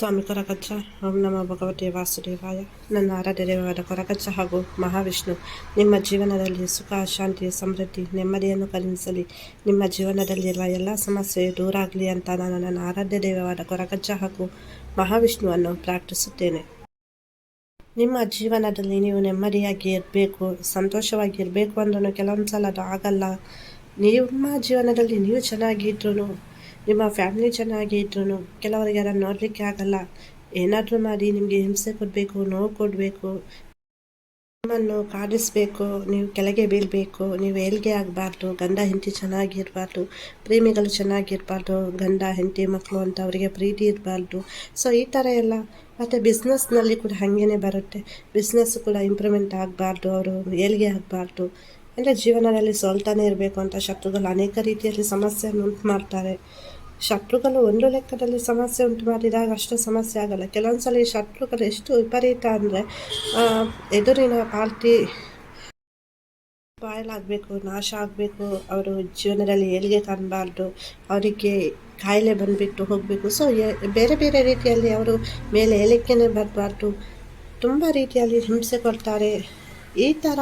ಸ್ವಾಮಿ ಕೊರಗಜ್ಜ ಓಂ ನಮ ಭಗವತೆ ವಾಸುದೇವಾಯ. ನನ್ನ ಆರಾಧ್ಯ ದೇವರಾದ ಕೊರಗಜ್ಜ ಹಾಗೂ ಮಹಾವಿಷ್ಣು, ನಿಮ್ಮ ಜೀವನದಲ್ಲಿ ಸುಖ, ಶಾಂತಿ, ಸಮೃದ್ಧಿ, ನೆಮ್ಮದಿಯನ್ನು ಕಲಿಸಲಿ ನಿಮ್ಮ ಜೀವನದಲ್ಲಿರುವ ಎಲ್ಲ ಸಮಸ್ಯೆ ದೂರ ಆಗಲಿ ಅಂತ ನಾನು ನನ್ನ ಆರಾಧ್ಯ ದೇವವಾದ ಕೊರಗಜ್ಜ ಹಾಗೂ ಮಹಾವಿಷ್ಣುವನ್ನು ಪ್ರಾರ್ಥಿಸುತ್ತೇನೆ. ನಿಮ್ಮ ಜೀವನದಲ್ಲಿ ನೀವು ನೆಮ್ಮದಿಯಾಗಿ ಇರಬೇಕು, ಸಂತೋಷವಾಗಿ ಇರಬೇಕು ಅಂದ್ರೂ ಕೆಲವೊಂದು ಸಲ ಅದು ಆಗಲ್ಲ. ನಿಮ್ಮ ಜೀವನದಲ್ಲಿ ನೀವು ಚೆನ್ನಾಗಿದ್ರು ನಿಮ್ಮ ಫ್ಯಾಮಿಲಿ ಚೆನ್ನಾಗಿ ಇದ್ರೂ ಕೆಲವರಿಗೆ ಅದನ್ನು ನೋಡಲಿಕ್ಕೆ ಆಗಲ್ಲ. ಏನಾದರೂ ಮಾಡಿ ನಿಮಗೆ ಹಿಂಸೆ ಕೊಡಬೇಕು, ನೋವು ಕೊಡಬೇಕು, ನಿಮ್ಮನ್ನು ಕಾಡಿಸ್ಬೇಕು, ನೀವು ಕೆಳಗೆ ಬೀಳಬೇಕು, ನೀವು ಏಳ್ಗೆ ಆಗಬಾರ್ದು, ಗಂಡ ಹೆಂಡತಿ ಚೆನ್ನಾಗಿರಬಾರ್ದು, ಪ್ರೇಮಿಗಳು ಚೆನ್ನಾಗಿರಬಾರ್ದು, ಗಂಡ ಹೆಂಡತಿ ಮಕ್ಕಳು ಅಂತ ಅವರಿಗೆ ಪ್ರೀತಿ ಇರಬಾರ್ದು. ಸೊ ಈ ಥರ ಎಲ್ಲ ಮತ್ತು ಬಿಸ್ನೆಸ್ನಲ್ಲಿ ಕೂಡ ಹಾಗೇ ಬರುತ್ತೆ. ಬಿಸ್ನೆಸ್ ಕೂಡ ಇಂಪ್ರೂವ್ಮೆಂಟ್ ಆಗಬಾರ್ದು, ಅವರು ಏಳಿಗೆ ಆಗಬಾರ್ದು. ಅಂದರೆ ಜೀವನದಲ್ಲಿ ಸೋಲ್ತಾನೆ ಇರಬೇಕು ಅಂತ ಶತ್ರುಗಳು ಅನೇಕ ರೀತಿಯಲ್ಲಿ ಸಮಸ್ಯೆಯನ್ನು ಉಂಟು ಮಾಡ್ತಾರೆ. ಶತ್ರುಗಳು ಒಂದು ಲೆಕ್ಕದಲ್ಲಿ ಸಮಸ್ಯೆ ಉಂಟು ಮಾಡಿದಾಗ ಅಷ್ಟು ಸಮಸ್ಯೆ ಆಗಲ್ಲ. ಕೆಲವೊಂದು ಸಲ ಶತ್ರುಗಳು ಎಷ್ಟು ವಿಪರೀತ ಅಂದರೆ ಎದುರಿನ ಪಾರ್ಟಿ ಬಾಯಲಾಗಬೇಕು ನಾಶ ಆಗಬೇಕು, ಅವರು ಜೀವನದಲ್ಲಿ ಏಳಿಗೆ ಕಾಣಬಾರ್ದು, ಅವರಿಗೆ ಕಾಯಿಲೆ ಬಂದುಬಿಟ್ಟು ಹೋಗಬೇಕು. ಸೊ ಬೇರೆ ಬೇರೆ ರೀತಿಯಲ್ಲಿ ಅವರು ಮೇಲೆ ಏಳಿಕೆನೇ ಬರಬಾರ್ದು. ತುಂಬ ರೀತಿಯಲ್ಲಿ ಹಿಂಸೆ ಕೊಡ್ತಾರೆ. ಈ ಥರ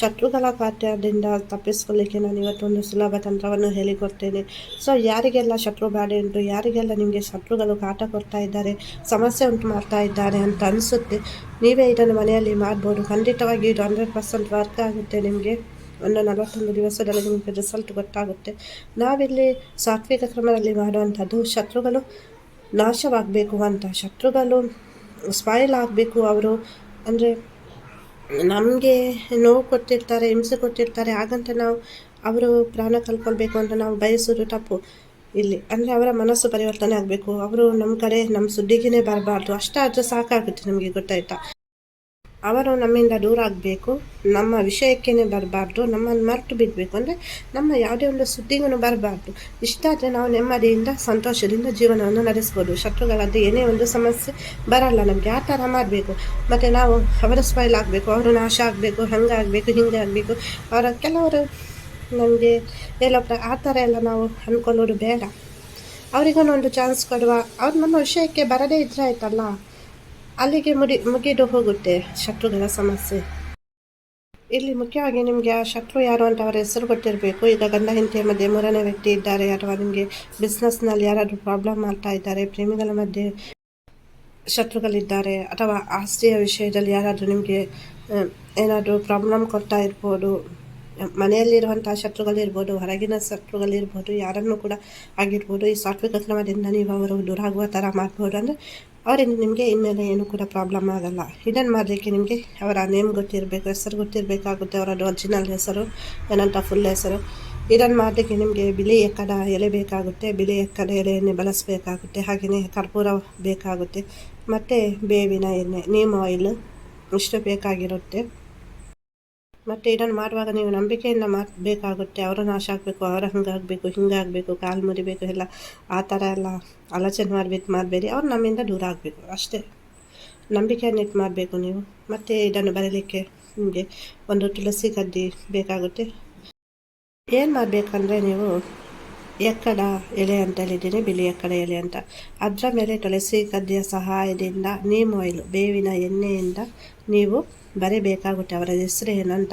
ಶತ್ರುಗಳ ಖಾತ್ಯದಿಂದ ತಪ್ಪಿಸ್ಕೊಳ್ಳಿಕ್ಕೆ ನಾನು ಇವತ್ತೊಂದು ಸುಲಭ ತಂತ್ರವನ್ನು ಹೇಳಿಕೊಡ್ತೇನೆ. ಸೊ ಯಾರಿಗೆಲ್ಲ ಶತ್ರು ಬಾಧೆ ಉಂಟು ಯಾರಿಗೆಲ್ಲ ನಿಮಗೆ ಶತ್ರುಗಳು ಕಾಟ ಕೊಡ್ತಾ ಇದ್ದಾರೆ, ಸಮಸ್ಯೆ ಉಂಟು ಮಾಡ್ತಾ ಇದ್ದಾರೆ ಅಂತ ಅನಿಸುತ್ತೆ, ನೀವೇ ಇದನ್ನು ಮನೆಯಲ್ಲಿ ಮಾಡ್ಬೋದು. ಖಂಡಿತವಾಗಿ ಇದು ಹಂಡ್ರೆಡ್ ಪರ್ಸೆಂಟ್ ವರ್ಕ್ ಆಗುತ್ತೆ ನಿಮಗೆ. ಒಂದು ನಲವತ್ತೊಂದು ದಿವಸದಲ್ಲಿ ನಿಮಗೆ ರಿಸಲ್ಟ್ ಗೊತ್ತಾಗುತ್ತೆ. ನಾವಿಲ್ಲಿ ಸಾತ್ವಿಕ ಕ್ರಮದಲ್ಲಿ ಮಾಡುವಂಥದ್ದು ಶತ್ರುಗಳು ನಾಶವಾಗಬೇಕು ಅಂತ. ಶತ್ರುಗಳು ಸ್ಪಾಯಿಲ್ ಆಗಬೇಕು ಅವರು. ಅಂದರೆ ನಮಗೆ ನೋವು ಕೊಟ್ಟಿರ್ತಾರೆ, ಹಿಂಸೆ ಕೊಟ್ಟಿರ್ತಾರೆ, ಹಾಗಂತ ನಾವು ಅವರು ಪ್ರಾಣ ಕಳ್ಕೊಳ್ಬೇಕು ಅಂತ ನಾವು ಬಯಸೋದು ತಪ್ಪು. ಇಲ್ಲಿ ಅಂದರೆ ಅವರ ಮನಸ್ಸು ಪರಿವರ್ತನೆ ಆಗಬೇಕು. ಅವರು ನಮ್ಮ ಕಡೆ ನಮ್ಮ ಸುದ್ದಿಗೇನೆ ಬರಬಾರ್ದು. ಅಷ್ಟಾದರೂ ಸಾಕಾಗುತ್ತೆ ನಮಗೆ ಗೊತ್ತಾಯ್ತಾ? ಅವರು ನಮ್ಮಿಂದ ದೂರ ಆಗಬೇಕು, ನಮ್ಮ ವಿಷಯಕ್ಕೇ ಬರಬಾರ್ದು, ನಮ್ಮನ್ನು ಮರೆತು ಬಿಡಬೇಕು ಅಂದರೆ ನಮ್ಮ ಯಾವುದೇ ಒಂದು ಸುದ್ದಿಗೂ ಬರಬಾರ್ದು. ಇಷ್ಟಾದರೆ ನಾವು ನೆಮ್ಮದಿಯಿಂದ, ಸಂತೋಷದಿಂದ ಜೀವನವನ್ನು ನಡೆಸ್ಬೋದು. ಶತ್ರುಗಳಾದ ಏನೇ ಒಂದು ಸಮಸ್ಯೆ ಬರಲ್ಲ ನಮಗೆ. ಆ ಥರ ಮಾಡಬೇಕು. ಮತ್ತು ನಾವು ಅವರ ಸ್ಮೈಲ್ ಆಗಬೇಕು, ಅವರು ನಾಶ ಆಗಬೇಕು, ಹಂಗೆ ಆಗಬೇಕು, ಹಿಂಗೆ ಆಗಬೇಕು. ಅವರ ಕೆಲವರು ನಮಗೆ ಎಲ್ಲ ಆ ಥರ ಎಲ್ಲ ನಾವು ಅಂದ್ಕೊಳ್ಳೋದು ಬೇಡ. ಅವರಿಗೂ ಒಂದು ಚಾನ್ಸ್ ಕೊಡುವ. ಅವ್ರು ನಮ್ಮ ವಿಷಯಕ್ಕೆ ಬರದೇ ಇದ್ರೆ ಆಯ್ತಲ್ಲ? ಅಲ್ಲಿಗೆ ಮುಡಿ, ಮುಗಿದು ಹೋಗುತ್ತೆ. ಶತ್ರುಗಳ ಸಮಸ್ಯೆ. ಇಲ್ಲಿ ಮುಖ್ಯವಾಗಿ ನಿಮಗೆ ಆ ಶತ್ರು ಯಾರು ಅಂತ ಅವರ ಹೆಸರು ಗೊತ್ತಿರಬೇಕು. ಈಗ ಗಂಡ, ಹೆಂಡತಿಯ ಮಧ್ಯೆ ಮೂರನೇ ವ್ಯಕ್ತಿ ಇದ್ದಾರೆ ಅಥವಾ ನಿಮಗೆ ಬಿಸ್ನೆಸ್ನಲ್ಲಿ ಯಾರಾದರೂ ಪ್ರಾಬ್ಲಮ್ ಮಾಡ್ತಾ ಇದ್ದಾರೆ, ಪ್ರೇಮಿಗಳ ಮಧ್ಯೆ ಶತ್ರುಗಳಿದ್ದಾರೆ ಅಥವಾ ಆಸ್ತಿಯ ವಿಷಯದಲ್ಲಿ ಯಾರಾದರೂ ನಿಮಗೆ ಏನಾದರೂ ಪ್ರಾಬ್ಲಮ್ ಕೊಡ್ತಾ ಇರ್ಬೋದು ಮನೆಯಲ್ಲಿರುವಂಥ ಶತ್ರುಗಳಿರ್ಬೋದು, ಹೊರಗಿನ ಶತ್ರುಗಳಿರ್ಬೋದು, ಯಾರನ್ನು ಕೂಡ ಆಗಿರ್ಬೋದು, ಈ ಸಾತ್ವಿಕ ಕ್ರಮದಿಂದ ನೀವು ಅವರು ದೂರ ಆಗುವ ಥರ ಮಾಡ್ಬೋದು. ಅಂದರೆ ಅವರಿಂದ ನಿಮಗೆ ಇನ್ಮೇಲೆ ಏನು ಕೂಡ ಪ್ರಾಬ್ಲಮ್ ಆಗಲ್ಲ. ಇದನ್ನು ಮಾಡಲಿಕ್ಕೆ ನಿಮಗೆ ಅವರ ನೇಮ್ ಗೊತ್ತಿರಬೇಕು, ಹೆಸರು ಗೊತ್ತಿರಬೇಕಾಗುತ್ತೆ ಅವರದ್ದು ಒರಿಜಿನಲ್ ಹೆಸರು, ಏನಂತ ಫುಲ್ ಹೆಸರು. ಇದನ್ನು ಮಾಡಲಿಕ್ಕೆ ನಿಮಗೆ ಬಿಳಿ ಎಕ್ಕದ ಎಲೆ ಬೇಕಾಗುತ್ತೆ, ಬಿಳಿ ಎಕ್ಕಡ ಎಲೆಯನ್ನೇ ಬಳಸಬೇಕಾಗುತ್ತೆ, ಹಾಗೆಯೇ ಕರ್ಪೂರ ಬೇಕಾಗುತ್ತೆ. ಮತ್ತು ಬೇವಿನ ಎಣ್ಣೆ ನೀಮ್ ಆಯಿಲ್ ಇಷ್ಟು ಬೇಕಾಗಿರುತ್ತೆ. ಮತ್ತು ಇದನ್ನು ಮಾಡುವಾಗ ನೀವು ನಂಬಿಕೆಯಿಂದ ಮಾಡಬೇಕಾಗುತ್ತೆ ಅವರು ನಾಶ ಆಗಬೇಕು, ಅವರ ಹಂಗಾಗಬೇಕು ಹಿಂಗಾಗಬೇಕು ಕಾಲು ಮುರಿಬೇಕು, ಎಲ್ಲ ಆ ಥರ ಎಲ್ಲ ಆಲೋಚನೆ ಮಾಡಬೇಕು, ಮಾಡಬೇಡಿ. ಅವ್ರು ನಮ್ಮಿಂದ ದೂರ ಆಗಬೇಕು, ಅಷ್ಟೇ. ನಂಬಿಕೆಯನ್ನು ಇಟ್ಟು ಮಾಡಬೇಕು ನೀವು. ಮತ್ತು ಇದನ್ನು ಬರೀಲಿಕ್ಕೆ ನಿಮಗೆ ಒಂದು ತುಳಸಿ ಗದ್ದಿ ಬೇಕಾಗುತ್ತೆ. ಏನು ಮಾಡಬೇಕಂದ್ರೆ ನೀವು ಎಕ್ಕಡ ಎಲೆ ಅಂತ ಹೇಳಿದ್ದೀನಿ ಬಿಳಿ ಎಕ್ಕಡ ಎಲೆ ಅಂತ. ಅದರ ಮೇಲೆ ತುಳಸಿ ಗದ್ದೆಯ ಸಹಾಯದಿಂದ ನೀಮ್ ಆಯಿಲ್ ಬೇವಿನ ಎಣ್ಣೆಯಿಂದ ನೀವು ಬರೀಬೇಕಾಗುತ್ತೆ ಅವರ ಹೆಸರು ಏನಂತ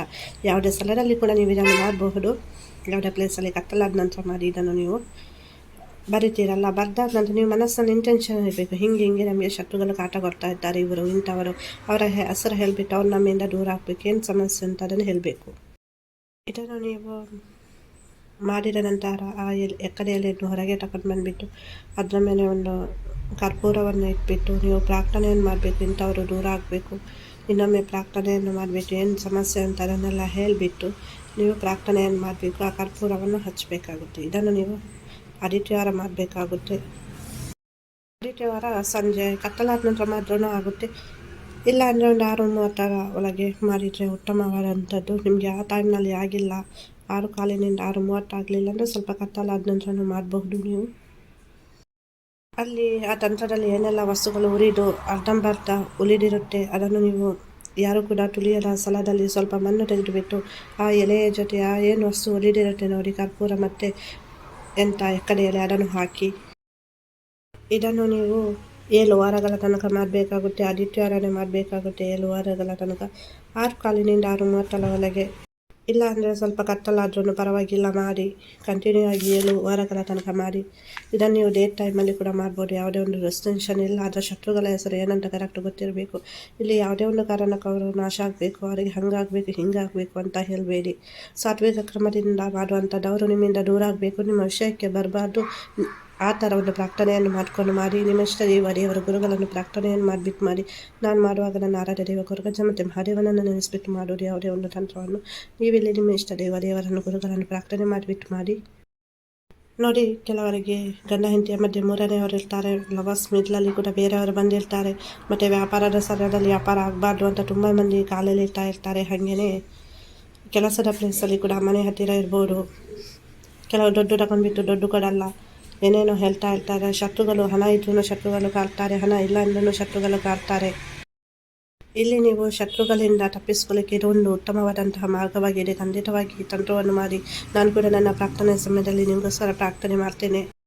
ಯಾವುದೇ ಸ್ಥಳದಲ್ಲಿ ಕೂಡ ನೀವು ಇದನ್ನು ಮಾಡಬಹುದು. ಯಾವುದೇ ಪ್ಲೇಸಲ್ಲಿ ಕತ್ತಲಾದ ನಂತರ ಮಾಡಿ ಇದನ್ನು ನೀವು ಬರಿತೀರಲ್ಲ. ಬರ್ದಾದ ನಂತರ ನೀವು ಮನಸ್ಸಲ್ಲಿ ಇಂಟೆನ್ಷನ್ ಇರಬೇಕು ಹಿಂಗೆ ಹಿಂಗೆ ನಮಗೆ ಶತ್ರುಗಳು ಕಾಟ ಕೊಡ್ತಾ ಇದ್ದಾರೆ ಇವರು, ಇಂಥವರು. ಅವರ ಹೆಸರು ಹೇಳ್ಬಿಟ್ಟು ಅವ್ರು ನಮ್ಮಿಂದ ದೂರ ಆಗಬೇಕು. ಏನು ಸಮಸ್ಯೆ ಅಂತ ಅದನ್ನು ಹೇಳಬೇಕು. ಇದನ್ನು ನೀವು ಮಾಡಿದ ನಂತರ ಆ ಎಲೆ ಎಕ್ಕದ ಹೊರಗೆ ತಗೊಂಡು ಬಂದುಬಿಟ್ಟು ಅದರ ಮೇಲೆ ಒಂದು ಕರ್ಪೂರವನ್ನು ಇಟ್ಬಿಟ್ಟು ನೀವು ಪ್ರಾರ್ಥನೆಯನ್ನು ಮಾಡಬೇಕು, ಇಂಥವರು ದೂರ ಆಗಬೇಕು. ಇನ್ನೊಮ್ಮೆ ಪ್ರಾರ್ಥನೆಯನ್ನು ಮಾಡಬೇಕು ಏನು ಸಮಸ್ಯೆ ಅಂತ ಅದನ್ನೆಲ್ಲ ಹೇಳಿಬಿಟ್ಟು ನೀವು ಪ್ರಾರ್ಥನೆಯನ್ನು ಮಾಡಬೇಕು, ಆ ಕರ್ಪೂರವನ್ನು ಹಚ್ಚಬೇಕಾಗುತ್ತೆ. ಇದನ್ನು ನೀವು ಆದಿತ್ಯವಾರ ಮಾಡಬೇಕಾಗುತ್ತೆ. ಆದಿತ್ಯವಾರ ಸಂಜೆ ಕತ್ತಲಾದ ನಂತರ ಮಾತ್ರ ಆಗುತ್ತೆ. ಇಲ್ಲ ಅಂದರೆ ಒಂದು ಆರು ಮೂವತ್ತರ ಒಳಗೆ ಮಾಡಿದರೆ ಉತ್ತಮವಾದಂಥದ್ದು. ನಿಮಗೆ ಆ ಟೈಮ್ನಲ್ಲಿ ಆಗಿಲ್ಲ. ಆರು ಕಾಲಿನಿಂದ ಆರು ಮೂವತ್ತಾಗಲಿಲ್ಲ ಅಂದರೆ ಸ್ವಲ್ಪ ಕತ್ತಲಾದ ನಂತರ ಮಾಡಬಹುದು ನೀವು. ಅಲ್ಲಿ ಆ ತಂತ್ರದಲ್ಲಿ ಏನೆಲ್ಲ ವಸ್ತುಗಳು ಉರಿದು ಅರ್ಧಂಬರ್ಧ ಉಳಿದಿರುತ್ತೆ, ಅದನ್ನು ನೀವು ಯಾರು ಕೂಡ ತುಳಿಯದ ಸ್ಥಳದಲ್ಲಿ ಸ್ವಲ್ಪ ಮಣ್ಣು ತೆಗೆದುಬಿಟ್ಟು ಆ ಎಲೆಯ ಜೊತೆ ಆ ಏನು ವಸ್ತು ಉಳಿದಿರುತ್ತೆ ನೋಡಿ, ಕರ್ಪೂರ ಮತ್ತು ಎಂಥ ಎಕ್ಕಡೆ ಎಲೆ ಅದನ್ನು ಹಾಕಿ. ಇದನ್ನು ನೀವು ಏಳು ವಾರಗಳ ತನಕ ಮಾಡಬೇಕಾಗುತ್ತೆ, ಆದಿತ್ಯವಾರನೇ ಮಾಡಬೇಕಾಗುತ್ತೆ ಏಳು ವಾರಗಳ ತನಕ. ಆರು ಕಾಲಿನಿಂದ ಆರು ಮೂವತ್ತರ ಒಳಗೆ ಇಲ್ಲ ಅಂದರೆ ಸ್ವಲ್ಪ ಕತ್ತಲಾದ್ರೂ ಪರವಾಗಿಲ್ಲ, ಮಾಡಿ ಕಂಟಿನ್ಯೂ ಆಗಿ ಏಳು ವಾರಗಳ ತನಕ ಮಾಡಿ. ಇದನ್ನು ನೀವು ಡೇಟ್ ಟೈಮಲ್ಲಿ ಕೂಡ ಮಾಡ್ಬೋದು. ಯಾವುದೇ ಒಂದು ರೆಸ್ಟೆನ್ಷನ್ ಇಲ್ಲ. ಅದರ ಶತ್ರುಗಳ ಹೆಸರು ಏನಂತ ಕರೆಕ್ಟ್ ಗೊತ್ತಿರಬೇಕು. ಇಲ್ಲಿ ಯಾವುದೇ ಒಂದು ಕಾರಣಕ್ಕೆ ಅವರು ನಾಶ ಆಗಬೇಕು. ಅವರಿಗೆ ಹಂಗಾಗಬೇಕು, ಹಿಂಗಾಗಬೇಕು ಅಂತ ಹೇಳಬೇಡಿ. ಸಾತ್ವಿಕ ಕ್ರಮದಿಂದ ಮಾಡುವಂಥದ್ದು ನಿಮ್ಮಿಂದ ದೂರ ಆಗಬೇಕು. ನಿಮ್ಮ ವಿಷಯಕ್ಕೆ ಬರಬಾರ್ದು. ಆ ಥರ ಒಂದು ಪ್ರಾರ್ಥನೆಯನ್ನು ಮಾಡಿಕೊಂಡು ಮಾಡಿ ನಿಮ್ಮ ಇಷ್ಟ ದೇವರ ಗುರುಗಳನ್ನು ಪ್ರಾರ್ಥನೆಯನ್ನು ಮಾಡಿಬಿಟ್ಟು ಮಾಡಿ. ನಾನು ಮಾಡುವಾಗ ನನ್ನ ಆರಾಧ್ಯ ದೇವ ಗುರುಗಜ ಮತ್ತು ಮಹಾದೇವನನ್ನು ನೆನೆಸ್ಬಿಟ್ಟು ಮಾಡೋದು ಯಾವುದೇ ಒಂದು ತಂತ್ರವನ್ನು. ನೀವಿಲ್ಲಿ ನಿಮ್ಮ ಇಷ್ಟ ದೇವ ದೇವರನ್ನು ಗುರುಗಳನ್ನು ಪ್ರಾರ್ಥನೆ ಮಾಡಿಬಿಟ್ಟು ಮಾಡಿ. ನೋಡಿ, ಕೆಲವರಿಗೆ ಗಂಡ ಹೆಂಡತಿಯ ಮಧ್ಯೆ ಮೂರನೆಯವರು ಇರ್ತಾರೆ, ಲವರ್ಸ್ ಮಿಡ್ಲಲ್ಲಿ ಕೂಡ ಬೇರೆಯವರು ಬಂದಿರ್ತಾರೆ, ಮತ್ತು ವ್ಯಾಪಾರದ ಸ್ಥಳದಲ್ಲಿ ವ್ಯಾಪಾರ ಆಗಬಾರ್ದು ಅಂತ ತುಂಬ ಮಂದಿ ಕಾಲಲ್ಲಿ ಇರ್ತಾ ಇರ್ತಾರೆ ಹಾಗೆಯೇ ಕೆಲಸದ ಪ್ಲೇಸಲ್ಲಿ ಕೂಡ ಮನೆ ಹತ್ತಿರ ಇರ್ಬೋದು. ಕೆಲವು ದೊಡ್ಡ ತಗೊಂಡ್ಬಿಟ್ಟು ದೊಡ್ಡ ಕೊಡಲ್ಲ ಏನೇನೋ ಹೇಳ್ತಾ ಇರ್ತಾರೆ ಶತ್ರುಗಳು ಹಣ ಇದ್ರೂ ಶತ್ರುಗಳು ಕಾಡ್ತಾರೆ ಹಣ ಇಲ್ಲ ಅಂದ್ರೂ ಶತ್ರುಗಳು ಕಾಡ್ತಾರೆ ಇಲ್ಲಿ ನೀವು ಶತ್ರುಗಳಿಂದ ತಪ್ಪಿಸಿಕೊಳ್ಳಿಕ್ಕೆ ಇದೊಂದು ಉತ್ತಮವಾದಂತಹ ಮಾರ್ಗವಾಗಿದೆ. ಖಂಡಿತವಾಗಿ ತಂತ್ರವನ್ನು ಮಾಡಿ, ನಾನು ಕೂಡ ನನ್ನ ಪ್ರಾರ್ಥನೆ ಸಮಯದಲ್ಲಿ ನಿಮಗೋಸ್ಕರ ಪ್ರಾರ್ಥನೆ ಮಾಡ್ತೇನೆ.